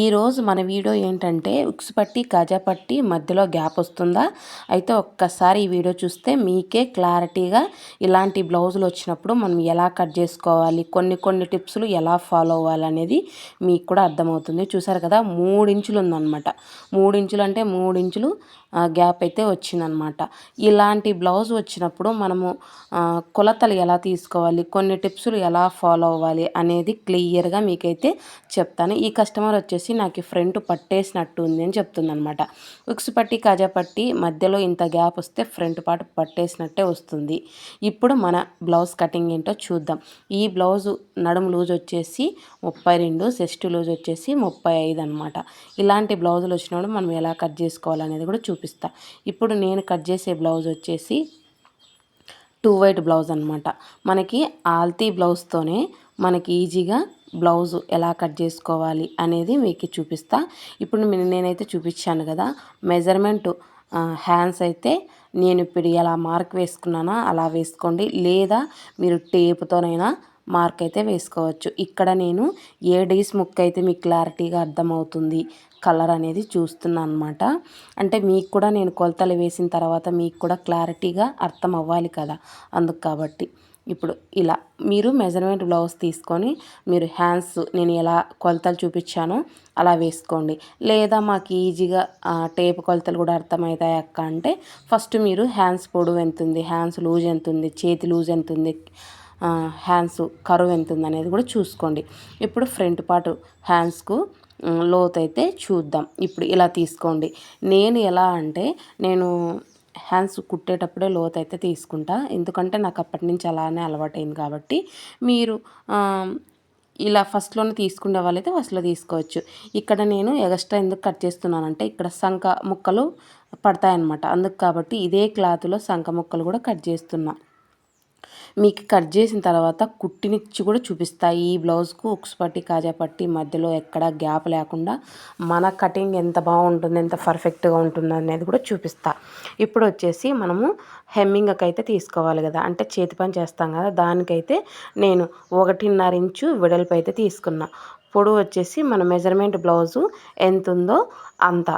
ఈరోజు మన వీడియో ఏంటంటే ఉక్స్ పట్టి కాజా పట్టి మధ్యలో గ్యాప్ వస్తుందా? అయితే ఒక్కసారి ఈ వీడియో చూస్తే మీకే క్లారిటీగా ఇలాంటి బ్లౌజులు వచ్చినప్పుడు మనం ఎలా కట్ చేసుకోవాలి కొన్ని కొన్ని టిప్స్లు ఎలా ఫాలో అవ్వాలి అనేది మీకు కూడా అర్థమవుతుంది. చూసారు కదా మూడు ఇంచులు ఉందన్నమాట. మూడించులు అంటే మూడు ఇంచులు గ్యాప్ అయితే వచ్చిందనమాట ఇలాంటి బ్లౌజ్ వచ్చినప్పుడు మనము కొలతలు ఎలా తీసుకోవాలి కొన్ని టిప్స్లు ఎలా ఫాలో అవ్వాలి అనేది క్లియర్గా మీకైతే చెప్తాను. ఈ కస్టమర్ వచ్చేసి నాకు ఫ్రంట్ పట్టేసినట్టు ఉంది అని చెప్తుందనమాట ఉక్స్ పట్టి కాజా పట్టి మధ్యలో ఇంత గ్యాప్ వస్తే ఫ్రంట్ పార్ట్ పట్టేసినట్టే వస్తుంది. ఇప్పుడు మన బ్లౌజ్ కటింగ్ ఏంటో చూద్దాం. ఈ బ్లౌజు నడుము లూజ్ వచ్చేసి ముప్పై రెండు సెస్ట్ లూజ్ వచ్చేసి ముప్పై ఐదు అనమాట ఇలాంటి బ్లౌజులు వచ్చినప్పుడు మనం ఎలా కట్ చేసుకోవాలనేది కూడా చూపిస్తాం. చూపిస్తా ఇప్పుడు నేను కట్ చేసే బ్లౌజ్ వచ్చేసి టూ వైట్ బ్లౌజ్ అనమాట మనకి ఆల్తీ బ్లౌజ్తోనే మనకి ఈజీగా బ్లౌజు ఎలా కట్ చేసుకోవాలి అనేది మీకు చూపిస్తా. ఇప్పుడు నేనైతే చూపించాను కదా మెజర్మెంట్ హ్యాండ్స్ అయితే నేను ఇప్పుడు ఎలా మార్క్ వేసుకున్నానా అలా వేసుకోండి. లేదా మీరు టేపుతోనైనా మార్క్ అయితే వేసుకోవచ్చు. ఇక్కడ నేను ఏ డేస్ ముక్క అయితే మీకు క్లారిటీగా అర్థమవుతుంది కలర్ అనేది చూస్తున్నాను అనమాట అంటే మీకు కూడా నేను కొలతలు వేసిన తర్వాత మీకు కూడా క్లారిటీగా అర్థం అవ్వాలి కదా అందుకు కాబట్టి. ఇప్పుడు ఇలా మీరు మెజర్మెంట్ బ్లౌజ్ తీసుకొని మీరు హ్యాండ్స్ నేను ఎలా కొలతలు చూపించానో అలా వేసుకోండి. లేదా మాకు ఈజీగా టేప్ కొలతలు కూడా అర్థమవుతాయి అక్క అంటే ఫస్ట్ మీరు హ్యాండ్స్ పొడవు ఎంత ఉంది హ్యాండ్స్ లూజ్ ఎంత ఉంది చేతి లూజ్ ఎంత ఉంది హ్యాండ్స్ కరువు ఎంత ఉంది అనేది కూడా చూసుకోండి. ఇప్పుడు ఫ్రంట్ పార్ట్ హ్యాండ్స్కు లోతైతే అయితే చూద్దాం. ఇప్పుడు ఇలా తీసుకోండి. నేను ఎలా అంటే నేను హ్యాండ్స్ కుట్టేటప్పుడే లోతు అయితే తీసుకుంటా. ఎందుకంటే నాకు అప్పటి నుంచి అలానే అలవాటైంది కాబట్టి మీరు ఇలా ఫస్ట్లోనే తీసుకునే వాళ్ళైతే ఫస్ట్లో తీసుకోవచ్చు. ఇక్కడ నేను ఎగస్ట్రా ఎందుకు కట్ చేస్తున్నానంటే ఇక్కడ సంఖ ముక్కలు పడతాయన్నమాట. అందుకు కాబట్టి ఇదే క్లాత్లో సంఖ ముక్కలు కూడా కట్ చేస్తున్నా. మీకు కట్ చేసిన తర్వాత కుట్టినిచ్చి కూడా చూపిస్తాయి ఈ బ్లౌజ్కు ఉక్స్ పట్టి కాజా పట్టి మధ్యలో ఎక్కడ గ్యాప్ లేకుండా మన కటింగ్ ఎంత బాగుంటుంది ఎంత పర్ఫెక్ట్గా ఉంటుంది అనేది కూడా చూపిస్తా. ఇప్పుడు వచ్చేసి మనము హెమ్మింగ్కి అయితే తీసుకోవాలి కదా. అంటే చేతి పని చేస్తాం కదా. దానికైతే నేను ఒకటిన్నర ఇంచు వెడల్పు అయితే తీసుకున్నా. పొడవు వచ్చేసి మన మెజర్మెంట్ బ్లౌజు ఎంత ఉందో అంత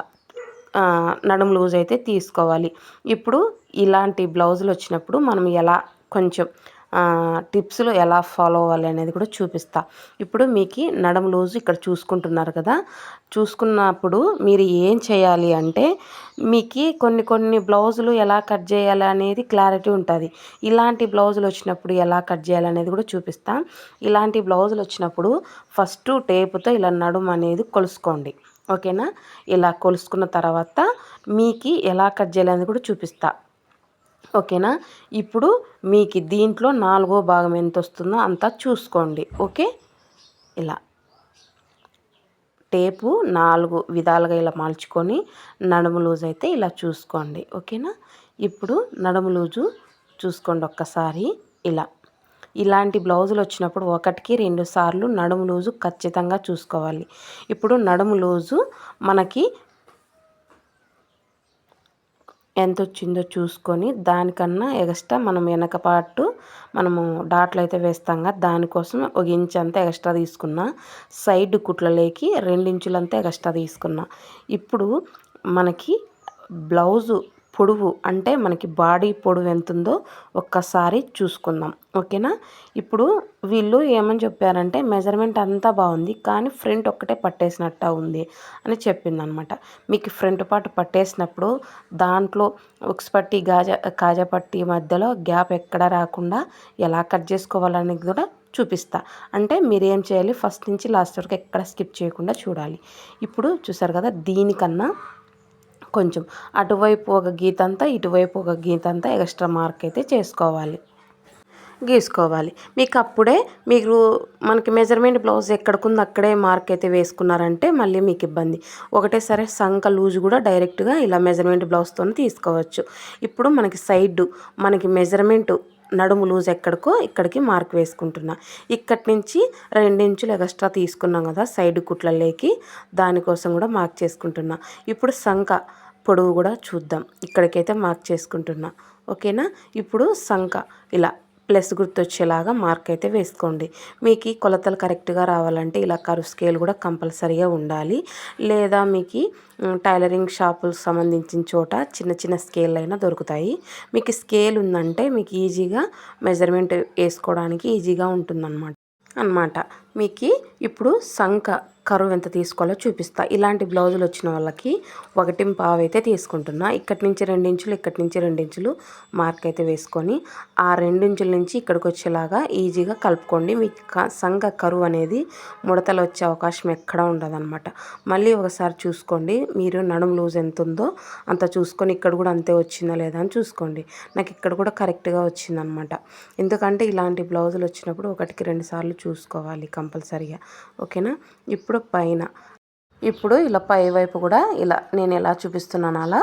నడుము లూజ్ అయితే తీసుకోవాలి. ఇప్పుడు ఇలాంటి బ్లౌజులు వచ్చినప్పుడు మనం ఎలా కొంచెం టిప్స్లో ఎలా ఫాలో అవ్వాలి అనేది కూడా చూపిస్తా. ఇప్పుడు మీకు నడము లూజు ఇక్కడ చూసుకుంటున్నారు కదా. చూసుకున్నప్పుడు మీరు ఏం చేయాలి అంటే మీకు కొన్ని కొన్ని బ్లౌజులు ఎలా కట్ చేయాలి అనేది క్లారిటీ ఉంటుంది. ఇలాంటి బ్లౌజులు వచ్చినప్పుడు ఎలా కట్ చేయాలి అనేది కూడా చూపిస్తా. ఇలాంటి బ్లౌజులు వచ్చినప్పుడు ఫస్ట్ టేపుతో ఇలా నడుము అనేది కొలుసుకోండి. ఓకేనా? ఇలా కొలుసుకున్న తర్వాత మీకు ఎలా కట్ చేయాలనేది కూడా చూపిస్తా. ఓకేనా? ఇప్పుడు మీకు దీంట్లో నాలుగో భాగం ఎంత వస్తుందో అంతా చూసుకోండి. ఓకే? ఇలా. టేపు నాలుగు విధాలుగా ఇలా మలుచుకొని నడుము లూజ్ అయితే ఇలా చూసుకోండి. ఓకేనా? ఇప్పుడు నడుము లూజు చూసుకోండి ఒక్కసారి. ఇలా. ఇలాంటి బ్లౌజులు వచ్చినప్పుడు ఒకటికి రెండు సార్లు నడుము లూజు ఖచ్చితంగా చూసుకోవాలి. ఇప్పుడు నడుము లూజు మనకి ఎంత వచ్చిందో చూసుకొని దానికన్నా ఎక్స్ట్రా మనం వెనక పాటు మనము డాట్లు అయితే వేస్తాం కదా దానికోసం ఒక ఇంచ్ అంతా ఎక్స్ట్రా తీసుకున్నా సైడ్ కుట్లలోకి రెండించులంతా ఎక్స్ట్రా తీసుకున్నా. ఇప్పుడు మనకి బ్లౌజు పొడవు అంటే మనకి బాడీ పొడవు ఎంత ఉందో ఒక్కసారి చూసుకుందాం. ఓకేనా? ఇప్పుడు వీళ్ళు ఏమని చెప్పారంటే మెజర్మెంట్ అంతా బాగుంది కానీ ఫ్రంట్ ఒక్కటే పట్టేసినట్టు ఉంది అని చెప్పిందనమాట. మీకు ఫ్రంట్ పార్ట్ పట్టేసినప్పుడు దాంట్లో ఉక్స్ పట్టి గాజా కాజా పట్టి మధ్యలో గ్యాప్ ఎక్కడ రాకుండా ఎలా కట్ చేసుకోవాలనేది కూడా చూపిస్తా. అంటే మీరు ఏం చేయాలి? ఫస్ట్ నుంచి లాస్ట్ వరకు ఎక్కడ స్కిప్ చేయకుండా చూడాలి. ఇప్పుడు చూసారు కదా దీనికన్నా కొంచెం అటువైపు ఒక గీతంతా ఇటువైపు ఒక గీతంతా ఎక్స్ట్రా మార్క్ అయితే చేసుకోవాలి. గీసుకోవాలి. మీకు అప్పుడే మీరు మనకి మెజర్మెంట్ బ్లౌజ్ ఎక్కడికుంది అక్కడే మార్క్ అయితే వేసుకున్నారంటే మళ్ళీ మీకు ఇబ్బంది. ఒకటేసారి సంక లూజ్ కూడా డైరెక్ట్గా ఇలా మెజర్మెంట్ బ్లౌజ్తో తీసుకోవచ్చు. ఇప్పుడు మనకి సైడ్ మనకి మెజర్మెంట్ నడుము లూజ్ ఎక్కడికో ఇక్కడికి మార్క్ వేసుకుంటున్నా. ఇక్కడి నుంచి రెండించులు ఎక్స్ట్రా తీసుకున్నాం కదా సైడ్ కుట్లలోకి దానికోసం కూడా మార్క్ చేసుకుంటున్నా. ఇప్పుడు సంఖ పొడవు కూడా చూద్దాం. ఇక్కడికైతే మార్క్ చేసుకుంటున్నా. ఓకేనా? ఇప్పుడు సంఖ ఇలా. ప్లస్ గుర్తొచ్చేలాగా మార్క్ అయితే వేసుకోండి. మీకు ఈ కొలతలు కరెక్ట్గా రావాలంటే ఇలా కరు స్కేల్ కూడా కంపల్సరీగా ఉండాలి. లేదా మీకు టైలరింగ్ షాపులకు సంబంధించిన చోట చిన్న చిన్న స్కేల్ అయినా దొరుకుతాయి. మీకు స్కేల్ ఉందంటే మీకు ఈజీగా మెజర్మెంట్ వేసుకోవడానికి ఈజీగా ఉంటుందన్నమాట. అనమాట మీకు ఇప్పుడు సంఖ కరువు ఎంత తీసుకోవాలో చూపిస్తా. ఇలాంటి బ్లౌజులు వచ్చిన వాళ్ళకి ఒకటి పావు అయితే తీసుకుంటున్నా. ఇక్కడి నుంచి రెండించులు ఇక్కడి నుంచి రెండించులు మార్క్ అయితే వేసుకొని ఆ రెండించుల నుంచి ఇక్కడికి వచ్చేలాగా ఈజీగా కలుపుకోండి. మీకు సంఘ కరువు అనేది ముడతలు వచ్చే అవకాశం ఎక్కడ ఉండదన్నమాట. మళ్ళీ ఒకసారి చూసుకోండి మీరు నడుము లూజ్ ఎంత ఉందో అంత చూసుకొని ఇక్కడ కూడా అంతే వచ్చిందా లేదా అని చూసుకోండి. నాకు ఇక్కడ కూడా కరెక్ట్గా వచ్చిందనమాట ఎందుకంటే ఇలాంటి బ్లౌజులు వచ్చినప్పుడు ఒకటికి రెండు సార్లు చూసుకోవాలి కంపల్సరీగా. ఓకేనా? ఇప్పుడు ఇప్పుడు పైన. ఇప్పుడు ఇలా పై వైపు కూడా ఇలా నేను ఎలా చూపిస్తున్నాను అలా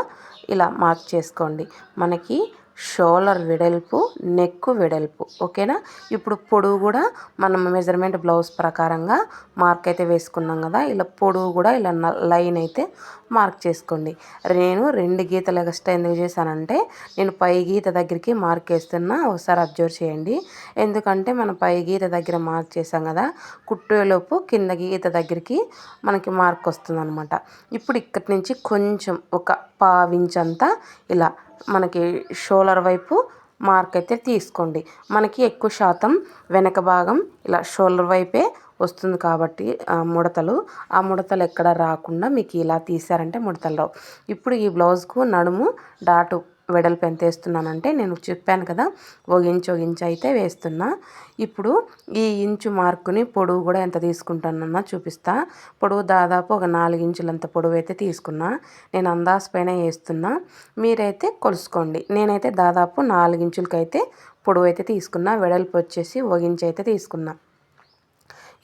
ఇలా మార్క్ చేసుకోండి. మనకి షోల్డర్ వెడల్పు నెక్కు వెడల్పు. ఓకేనా? ఇప్పుడు పొడవు కూడా మనం మెజర్మెంట్ బ్లౌజ్ ప్రకారంగా మార్క్ అయితే వేసుకున్నాం కదా ఇలా పొడవు కూడా ఇలా లైన్ అయితే మార్క్ చేసుకోండి. నేను రెండు గీతలు ఎక్స్ట్రా ఎందుకు చేశానంటే నేను పై గీత దగ్గరికి మార్క్ వేస్తున్నా ఒకసారి అబ్జర్వ్ చేయండి. ఎందుకంటే మనం పై గీత దగ్గర మార్క్ చేసాం కదా కుట్టేలోపు కింద గీత దగ్గరికి మనకి మార్క్ వస్తుంది ఇప్పుడు ఇక్కడి నుంచి కొంచెం ఒక పావించంతా ఇలా మనకి షోలర్ వైపు మార్క్ అయితే తీసుకోండి. మనకి ఎక్కువ శాతం వెనక భాగం ఇలా షోల్డర్ వైపే వస్తుంది కాబట్టి ముడతలు. ఆ ముడతలు ఎక్కడ రాకుండా మీకు ఇలా తీసారంటే ముడతలు రావు. ఇప్పుడు ఈ బ్లౌజ్కు నడుము డాటు వెడల్పు ఎంత వేస్తున్నానంటే నేను చెప్పాను కదా ఒక ఇంచు ఒక ఇంచు అయితే వేస్తున్నా. ఇప్పుడు ఈ ఇంచు మార్కుని పొడవు కూడా ఎంత తీసుకుంటానన్నా చూపిస్తా. పొడవు దాదాపు ఒక నాలుగు ఇంచులంత పొడవు అయితే తీసుకున్నా. నేను అందాస్ పైన వేస్తున్నా. మీరైతే కొలుసుకోండి. నేనైతే దాదాపు నాలుగు ఇంచులకైతే పొడవు అయితే తీసుకున్నా. వెడల్పు వచ్చేసి ఒక ఇంచు అయితే తీసుకున్నా.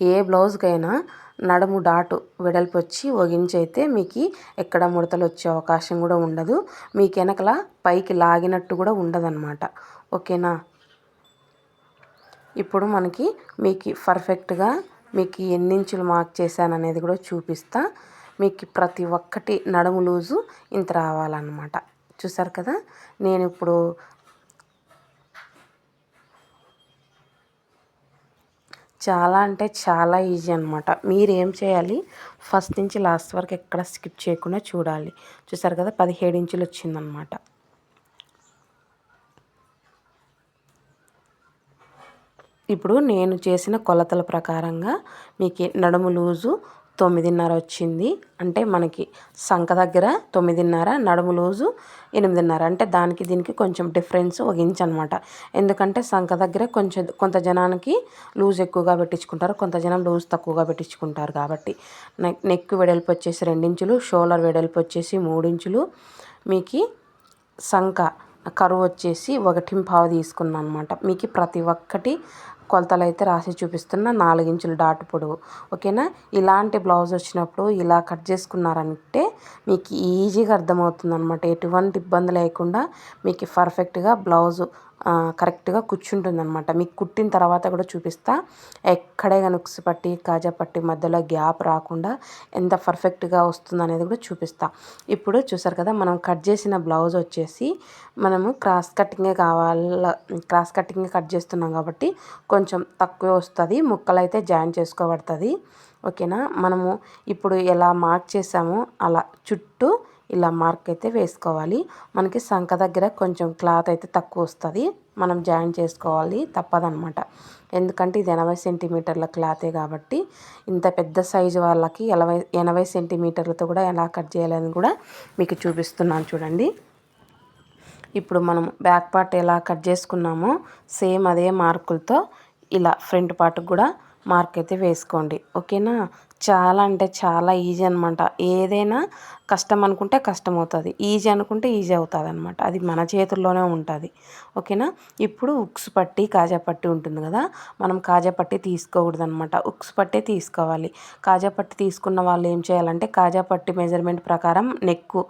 ఏ బ్లౌజ్కైనా నడుము డాటు వెడల్పు వచ్చి ఒగించైతే మీకు ఎక్కడ ముడతలు వచ్చే అవకాశం కూడా ఉండదు. మీకు వెనకల పైకి లాగినట్టు కూడా ఉండదన్నమాట. ఓకేనా? ఇప్పుడు మనకి మీకు పర్ఫెక్ట్గా మీకు ఎన్ని ఇంచులు మార్క్ చేశాను అనేది కూడా చూపిస్తా. మీకు ప్రతి ఒక్కటి నడుము లూజు ఇంత రావాలన్నమాట. చూసారు కదా? నేను ఇప్పుడు చాలా అంటే చాలా ఈజీ అనమాట మీరు ఏం చేయాలి? ఫస్ట్ నుంచి లాస్ట్ వరకు ఎక్కడ స్కిప్ చేయకుండా చూడాలి. చూసారు కదా పదిహేడు ఇంచులు వచ్చిందనమాట ఇప్పుడు నేను చేసిన కొలతల ప్రకారంగా మీకు నడుము లూజు తొమ్మిదిన్నర వచ్చింది. అంటే మనకి సంఖ దగ్గర తొమ్మిదిన్నర నడుము లూజు ఎనిమిదిన్నర. అంటే దానికి దీనికి కొంచెం డిఫరెన్స్ ఒక ఇంచ్ అనమాట ఎందుకంటే సంఖ దగ్గర కొంచెం కొంత జనానికి లూజ్ ఎక్కువగా పెట్టించుకుంటారు కొంత జనం లూజ్ తక్కువగా పెట్టించుకుంటారు కాబట్టి. నెక్ నెక్ వెడల్పు వచ్చేసి రెండించులు షోల్డర్ వెడల్పు వచ్చేసి మూడించులు. మీకు సంఖ కరువు వచ్చేసి ఒకటి పావు తీసుకున్నాను అనమాట మీకు ప్రతి ఒక్కటి కొలతలు అయితే రాసి చూపిస్తున్న నాలుగించులు డాట్ పొడవు ఓకేనా? ఇలాంటి బ్లౌజ్ వచ్చినప్పుడు ఇలా కట్ చేసుకున్నారంటే మీకు ఈజీగా అర్థమవుతుంది అనమాట ఎటువంటి ఇబ్బంది లేకుండా మీకు పర్ఫెక్ట్గా బ్లౌజు కరెక్ట్గా కూర్చుంటుంది అనమాట మీకు కుట్టిన తర్వాత కూడా చూపిస్తా. ఎక్కడే కనుక్స్ పట్టి కాజా పట్టి మధ్యలో గ్యాప్ రాకుండా ఎంత పర్ఫెక్ట్గా వస్తుంది అనేది కూడా చూపిస్తా. ఇప్పుడు చూసారు కదా మనం కట్ చేసిన బ్లౌజ్ వచ్చేసి మనము క్రాస్ కటింగే కావాల క్రాస్ కటింగే కట్ చేస్తున్నాం కాబట్టి కొంచెం తక్కువే వస్తుంది. ముక్కలు అయితే జాయిన్ చేసుకోబడుతుంది. ఓకేనా? మనము ఇప్పుడు ఎలా మార్క్ చేసామో అలా చుట్టూ ఇలా మార్క్ అయితే వేసుకోవాలి. మనకి సంఖ దగ్గర కొంచెం క్లాత్ అయితే తక్కువ వస్తుంది. మనం జాయిన్ చేసుకోవాలి తప్పదనమాట ఎందుకంటే ఇది ఎనభై సెంటీమీటర్ల క్లాతే కాబట్టి ఇంత పెద్ద సైజు వాళ్ళకి ఎనభై ఎనభై సెంటీమీటర్లతో కూడా ఎలా కట్ చేయాలని కూడా మీకు చూపిస్తున్నాను చూడండి. ఇప్పుడు మనం బ్యాక్ పార్ట్ ఎలా కట్ చేసుకున్నామో సేమ్ అదే మార్కులతో ఇలా ఫ్రంట్ పార్ట్ కూడా మార్క్ అయితే వేసుకోండి. ఓకేనా చాలా అంటే చాలా ఈజీ అనమాట ఏదైనా కష్టం అనుకుంటే కష్టం అవుతుంది. ఈజీ అనుకుంటే ఈజీ అవుతుంది అనమాట అది మన చేతుల్లోనే ఉంటుంది. ఓకేనా? ఇప్పుడు ఉక్స్ పట్టి కాజా పట్టి ఉంటుంది కదా? మనం కాజా పట్టి తీసుకోకూడదు అనమాట ఉక్స్ పట్టే తీసుకోవాలి. కాజా పట్టి తీసుకున్న వాళ్ళు ఏం చేయాలంటే కాజా పట్టి మెజర్మెంట్ ప్రకారం నెక్కు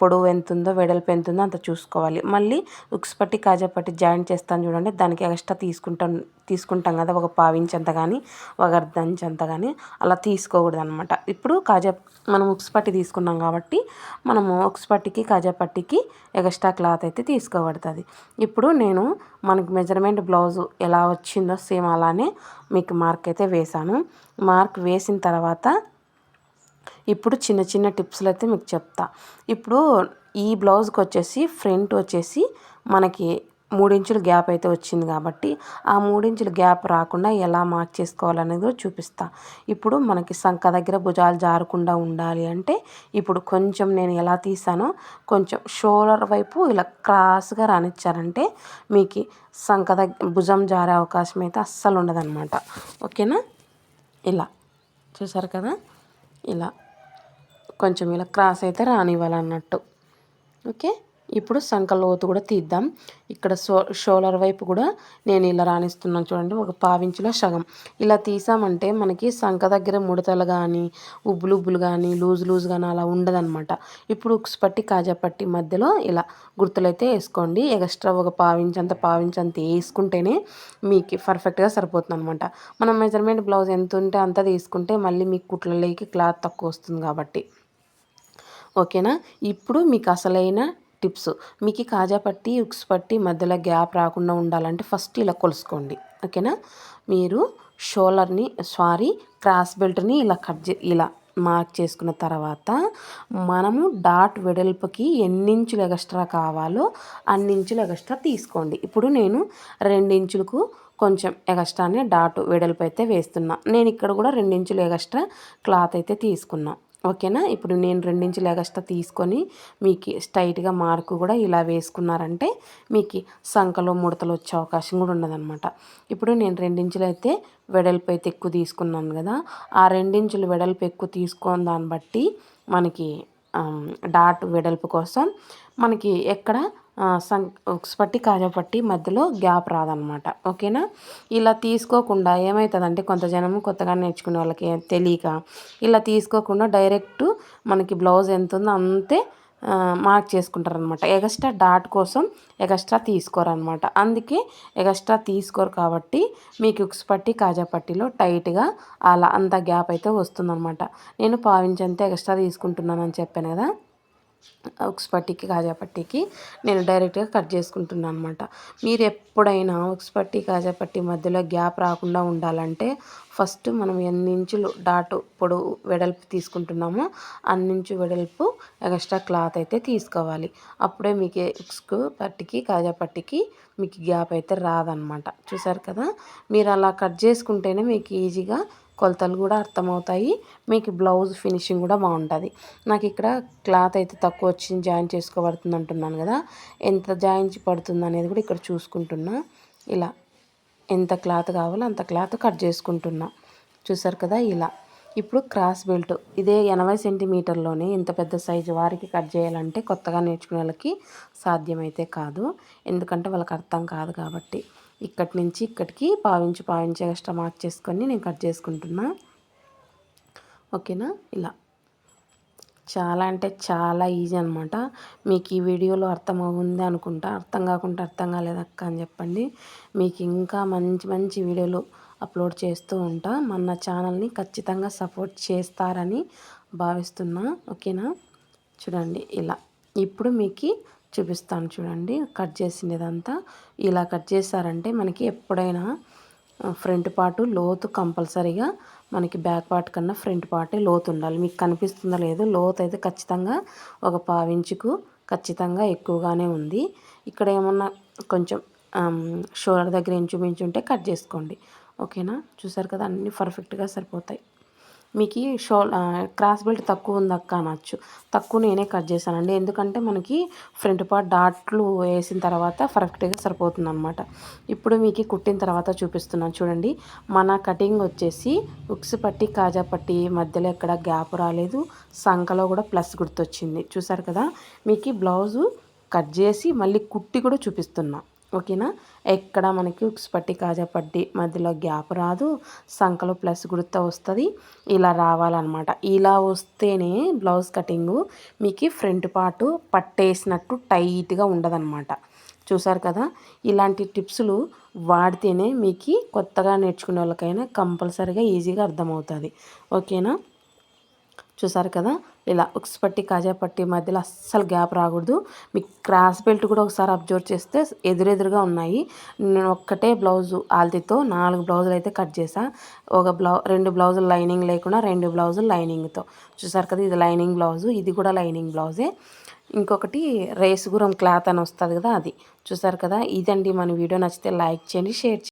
పొడవు ఎంత ఉందో వెడల్పు ఎంత ఉందో అంత చూసుకోవాలి. మళ్ళీ ఉక్స్ పట్టి కాజా పట్టి జాయింట్ చేస్తాను చూడండి. దానికి ఎక్స్ట్రా తీసుకుంటాం తీసుకుంటాం కదా? ఒక పావించంత కానీ ఒక అర్ధంచంత కానీ అలా తీసుకోకూడదు అనమాట ఇప్పుడు కాజా మనం ఉక్స్ పట్టి తీసుకున్నాం కాబట్టి మనము ఉక్స్ పట్టికి కాజా పట్టికి ఎక్స్ట్రా క్లాత్ అయితే తీసుకోబడుతుంది. ఇప్పుడు నేను మనకి మెజర్మెంట్ బ్లౌజు ఎలా వచ్చిందో సేమ్ అలానే మీకు మార్క్ అయితే వేశాను. మార్క్ వేసిన తర్వాత ఇప్పుడు చిన్న చిన్న టిప్స్లు అయితే మీకు చెప్తా. ఇప్పుడు ఈ బ్లౌజ్కి వచ్చేసి ఫ్రంట్ వచ్చేసి మనకి మూడించులు గ్యాప్ అయితే వచ్చింది కాబట్టి ఆ మూడించులు గ్యాప్ రాకుండా ఎలా మార్క్ చేసుకోవాలనేది కూడా చూపిస్తా. ఇప్పుడు మనకి సంఖ దగ్గర భుజాలు జారకుండా ఉండాలి అంటే ఇప్పుడు కొంచెం నేను ఎలా తీసానో కొంచెం షోల్డర్ వైపు ఇలా క్రాస్గా రానిచ్చారంటే మీకు సంఖ దగ్గర భుజం జారే అవకాశం అయితే అస్సలు ఉండదన్నమాట. ఓకేనా? ఇలా. చూసారు కదా? ఇలా. కొంచెం ఇలా క్రాస్ అయితే రానివ్వాలన్నట్టు. ఓకే? ఇప్పుడు సంక లోతు కూడా తీద్దాం. ఇక్కడ షో షోలర్ వైపు కూడా నేను ఇలా రాణిస్తున్నాను చూడండి ఒక పావించులో సగం. ఇలా తీసామంటే మనకి సంక దగ్గర ముడతలు కానీ ఉబ్బులు ఉబ్బులు కానీ లూజ్ లూజ్ కానీ అలా ఉండదన్నమాట. ఇప్పుడు ఉక్స్ పట్టి కాజా పట్టి మధ్యలో ఇలా గుర్తులైతే వేసుకోండి. ఎక్స్ట్రా ఒక పావించంత పావించంత వేసుకుంటేనే మీకు పర్ఫెక్ట్గా సరిపోతుంది అనమాట మనం మెజర్మెంట్ బ్లౌజ్ ఎంత ఉంటే అంత తీసుకుంటే మళ్ళీ మీకు కుట్లలోకి క్లాత్ తక్కువ వస్తుంది కాబట్టి. ఓకేనా? ఇప్పుడు మీకు అసలైన టిప్స్. మీకు కాజా పట్టి ఉక్స్ పట్టి మధ్యలో గ్యాప్ రాకుండా ఉండాలంటే ఫస్ట్ ఇలా కొలుసుకోండి. ఓకేనా? మీరు షోలర్ని సారీ క్రాస్ బెల్ట్ని ఇలా కట్ చే ఇలా మార్క్ చేసుకున్న తర్వాత మనము డాట్ వెడల్పుకి ఎన్నించులు ఎగస్ట్రా కావాలో అన్నించులు ఎగస్ట్రా తీసుకోండి. ఇప్పుడు నేను రెండించులకు కొంచెం ఎగస్ట్రానే డాట్ వెడల్పు అయితే వేస్తున్నా. నేను ఇక్కడ కూడా రెండించులు ఎగస్ట్రా క్లాత్ అయితే తీసుకున్నా. ఓకేనా? ఇప్పుడు నేను రెండించులు ఎగస్ట్రా తీసుకొని మీకు స్ట్రైట్గా మార్కు కూడా ఇలా వేసుకున్నారంటే మీకు సంఖలో ముడతలు వచ్చే అవకాశం కూడా ఉండదన్నమాట ఇప్పుడు నేను రెండించులు అయితే వెడల్పు అయితే ఎక్కువ తీసుకున్నాను కదా ఆ రెండించులు వెడల్పు ఎక్కువ తీసుకున్న దాన్ని బట్టి మనకి డాట్ వెడల్పు కోసం మనకి ఎక్కడ సం పట్టి కాజా పట్టి మధ్యలో గ్యాప్ రాదనమాట ఓకేనా? ఇలా తీసుకోకుండా ఏమవుతుందంటే కొంత జనము కొత్తగా నేర్చుకునే వాళ్ళకి తెలియక ఇలా తీసుకోకుండా డైరెక్ట్ మనకి బ్లౌజ్ ఎంత ఉందో అంతే మార్క్ చేసుకుంటారనమాట ఎగస్ట్రా డాట్ కోసం ఎగస్ట్రా తీసుకోరనమాట అందుకే ఎగస్ట్రా తీసుకోరు కాబట్టి మీకు ఉక్స్ పట్టి కాజా పట్టిలో టైట్గా అలా అంత గ్యాప్ అయితే వస్తుందనమాట నేను పావించంతే ఎగస్ట్రా తీసుకుంటున్నానని చెప్పాను కదా? ఉక్స్ పట్టీకి కాజా పట్టీకి నేను డైరెక్ట్గా కట్ చేసుకుంటున్నాను అనమాట మీరు ఎప్పుడైనా ఉక్స్ పట్టీ కాజా పట్టీ మధ్యలో గ్యాప్ రాకుండా ఉండాలంటే ఫస్ట్ మనం ఎన్ని ఇంచులు డాటు పొడవు వెడల్పు తీసుకుంటున్నామో అన్నించు వెడల్పు ఎక్స్ట్రా క్లాత్ అయితే తీసుకోవాలి. అప్పుడే మీకు ఉక్స్కు పట్టికి కాజా పట్టికి మీకు గ్యాప్ అయితే రాదనమాట చూసారు కదా? మీరు అలా కట్ చేసుకుంటేనే మీకు ఈజీగా కొలతలు కూడా అర్థమవుతాయి. మీకు బ్లౌజ్ ఫినిషింగ్ కూడా బాగుంటుంది. నాకు ఇక్కడ క్లాత్ అయితే తక్కువ వచ్చింది జాయిన్ చేసుకోబడుతుంది అంటున్నాను కదా. ఎంత జాయిన్ పడుతుంది అనేది కూడా ఇక్కడ చూసుకుంటున్నా. ఇలా ఎంత క్లాత్ కావాలో అంత క్లాత్ కట్ చేసుకుంటున్నా. చూసారు కదా ఇలా. ఇప్పుడు క్రాస్ బెల్ట్. ఇదే ఎనభై సెంటీమీటర్లోనే ఇంత పెద్ద సైజు వారికి కట్ చేయాలంటే కొత్తగా నేర్చుకునే వాళ్ళకి సాధ్యమైతే కాదు. ఎందుకంటే వాళ్ళకి అర్థం కాదు కాబట్టి. ఇక్కడి నుంచి ఇక్కడికి పావించి పావించి ఎక్స్ట్రా మార్క్ చేసుకొని నేను కట్ చేసుకుంటున్నా. ఓకేనా? ఇలా. చాలా అంటే చాలా ఈజీ అనమాట మీకు ఈ వీడియోలో అర్థమవుంది అనుకుంటా అర్థం కాకుండా అర్థం కాలేదక్క అని చెప్పండి. మీకు ఇంకా మంచి మంచి వీడియోలు అప్లోడ్ చేస్తూ ఉంటా. మన ఛానల్ని ఖచ్చితంగా సపోర్ట్ చేస్తారని భావిస్తున్నా. ఓకేనా? చూడండి ఇలా. ఇప్పుడు మీకు చూపిస్తాను చూడండి. కట్ చేసినదంతా ఇలా కట్ చేశారంటే మనకి ఎప్పుడైనా ఫ్రంట్ పార్ట్ లోతు కంపల్సరీగా మనకి బ్యాక్ పార్ట్ కన్నా ఫ్రంట్ పార్టే లోతు ఉండాలి. మీకు కనిపిస్తుందో లేదో లోతు అయితే ఖచ్చితంగా ఒక పావించుకు ఖచ్చితంగా ఎక్కువగానే ఉంది. ఇక్కడ ఏమన్నా కొంచెం షోల్డర్ దగ్గర ఇంచుమించు ఉంటే కట్ చేసుకోండి. ఓకేనా? చూసారు కదా అన్నీ పర్ఫెక్ట్గా సరిపోతాయి. మీకు షో క్రాస్ బెల్ట్ తక్కువ ఉంది అక్క అనొచ్చు. తక్కువ నేనే కట్ చేశానండి. ఎందుకంటే మనకి ఫ్రంట్ పార్ట్ డాట్లు వేసిన తర్వాత పర్ఫెక్ట్గా సరిపోతుంది అనమాట ఇప్పుడు మీకు కుట్టిన తర్వాత చూపిస్తున్నాను. చూడండి మన కటింగ్ వచ్చేసి ఉక్స్ పట్టి కాజా పట్టి మధ్యలో ఎక్కడ గ్యాప్ రాలేదు. సంఖలో కూడా ప్లస్ గుర్తొచ్చింది. చూసారు కదా మీకు బ్లౌజు కట్ చేసి మళ్ళీ కుట్టి కూడా చూపిస్తున్నా. ఓకేనా? ఎక్కడ మనకి ఉక్స్ పట్టి కాజా పట్టి మధ్యలో గ్యాప్ రాదు. సంకలో ప్లస్ గుర్త వస్తుంది. ఇలా రావాలన్నమాట. ఇలా వస్తేనే బ్లౌజ్ కటింగు మీకు ఫ్రంట్ పార్ట్ పట్టేసినట్టు టైట్గా ఉండదన్నమాట. చూసారు కదా? ఇలాంటి టిప్స్లు వాడితేనే మీకు కొత్తగా నేర్చుకునే వాళ్ళకైనా కంపల్సరీగా ఈజీగా అర్థమవుతుంది. ఓకేనా? చూసారు కదా? ఇలా ఉక్స్ పట్టి కాజా పట్టి మధ్యలో అస్సలు గ్యాప్ రాకూడదు. మీకు క్రాస్ బెల్ట్ కూడా ఒకసారి అబ్జర్వ్ చేస్తే ఎదురెదురుగా ఉన్నాయి. నేను ఒక్కటే బ్లౌజు ఆల్తీతో నాలుగు బ్లౌజులు అయితే కట్ చేసా ఒక బ్లౌ రెండు బ్లౌజులు లైనింగ్ లేకుండా రెండు బ్లౌజులు లైనింగ్తో. చూసారు కదా? ఇది లైనింగ్ బ్లౌజు ఇది కూడా లైనింగ్ బ్లౌజే. ఇంకొకటి రేసుగురం క్లాత్ అని వస్తుంది కదా అది. చూసారు కదా? ఇదండి మన వీడియో. నచ్చితే లైక్ చేయండి షేర్ చేయండి.